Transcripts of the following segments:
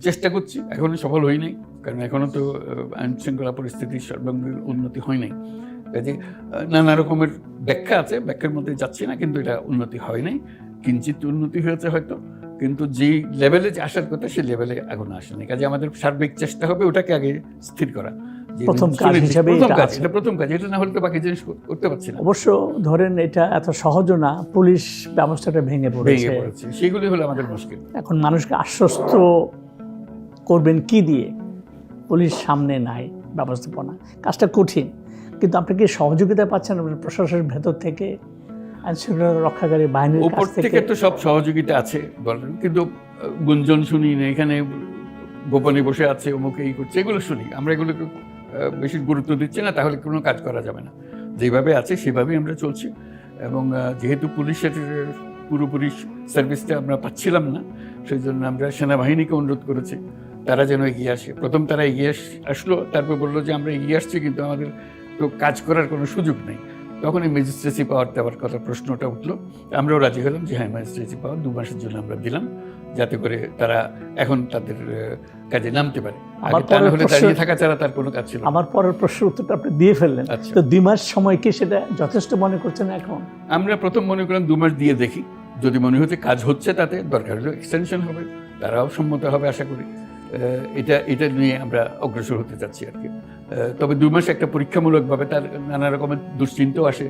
চেষ্টা করছি এখনও সফল হই নাই কারণ এখনও তো আইন শৃঙ্খলা পরিস্থিতির সর্বাঙ্গীন উন্নতি হয় নাই। কাজে নানা রকমের ব্যাখ্যা আছে ব্যাখ্যার মধ্যে যাচ্ছি না কিন্তু এটা উন্নতি হয় নাই। কিঞ্চিত উন্নতি হয়েছে হয়তো কিন্তু যে লেভেলে যে আসার কথা সেই লেভেলে এখনও আসেনি কাজে আমাদের সার্বিক চেষ্টা হবে ওটাকে আগে স্থির করা। প্রথম কাজ সুনির্দিষ্ট- হিসেবে প্রথম এটা কাজ আছে। প্রথম কাজ এটা না হলে তো বাকি জিনিস করতে পারছি না। অবশ্য ধরেন এটা এত সহজও না পুলিশ ব্যবস্থাটা ভেঙে পড়েছে। সেগুলি হলো আমাদের মুশকিল। এখন মানুষকে আশ্বস্ত করবেন কি দিয়ে? পুলিশ সামনে নাই ব্যবস্থাপনা। কাজটা কঠিন কিন্তু আপনি কি সহযোগিতা পাচ্ছেন প্রশাসনের ভেতর থেকে? আইন শৃঙ্খলা রক্ষাকারী বাহিনীর উপর থেকে থেকে? তো সব সহযোগিতা আছে বলেন। কিন্তু গুঞ্জন শুনি না এখানে গোপনে বসে আছে অমুকে এই করছে এগুলো শুনি। আমরা এগুলোকে বেশি গুরুত্ব দিচ্ছি না তাহলে কোনো কাজ করা যাবে না। যেভাবে আছে সেভাবেই আমরা চলছি। এবং যেহেতু পুলিশের পুরোপুরি সার্ভিসটা আমরা পাচ্ছিলাম না সেই জন্য আমরা সেনাবাহিনীকে অনুরোধ করেছি। তারা যেন এগিয়ে আসে। প্রথম তারা এগিয়ে আস- আসলো তারপর বলল যে আমরা এগিয়ে আসছি কিন্তু আমাদের তো কাজ করার কোনো সুযোগ নেই। তখন এই ম্যাজিস্ট্রেসি পাওয়ার দেওয়ার কথা প্রশ্নটা উঠল। আমরাও রাজি হলাম যে হ্যাঁ ম্যাজিস্ট্রেসি পাওয়ার দু মাসের জন্য আমরা দিলাম যাতে করে তারা এখন তাদের কাজে নামতে পারে। আমার পরের হলে প্রশ্ন- দাঁড়িয়ে থাকা ছাড়া তার কোনো কাজ ছিল আমার পরের প্রশ্নের উত্তরটা আপনি দিয়ে ফেললেন। আচ্ছা। তো দুই মাস সময় কি সেটা যথেষ্ট মনে করছেন এখন? আমরা প্রথম মনে করলাম দু মাস দিয়ে দেখি। যদি মনে হচ্ছে কাজ হচ্ছে তাতে দরকার হলে এক্সটেনশন হবে তারাও সম্মত হবে আশা করি। এটা এটা নিয়ে আমরা অগ্রসর হতে চাচ্ছি আর কি। তবে দুই মাস একটা পরীক্ষামূলকভাবে তার নানা রকমের দুশ্চিন্তাও আসে।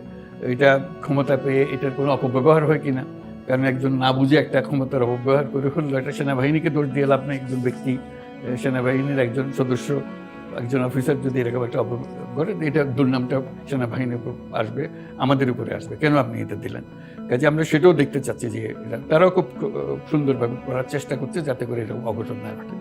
এটা ক্ষমতা পেয়ে এটার কোনো অপব্যবহার হয় কিনা? কারণ একজন না বুঝে একটা ক্ষমতার অপব্যবহার করে ফেলল একটা সেনাবাহিনীকে দোষ দিয়ে লাভ নেই। একজন ব্যক্তি সেনাবাহিনীর একজন সদস্য, একজন অফিসার যদি এরকম একটা অপব্যবহার করে এটা দুর্নামটা সেনাবাহিনীর উপর আসবে, আমাদের উপরে আসবে। কেন আপনি এটা দিলেন? কাজে আমরা সেটাও দেখতে চাচ্ছি যে তারাও খুব সুন্দরভাবে করার চেষ্টা করছে যাতে করে এরকম অঘটন না ঘটে।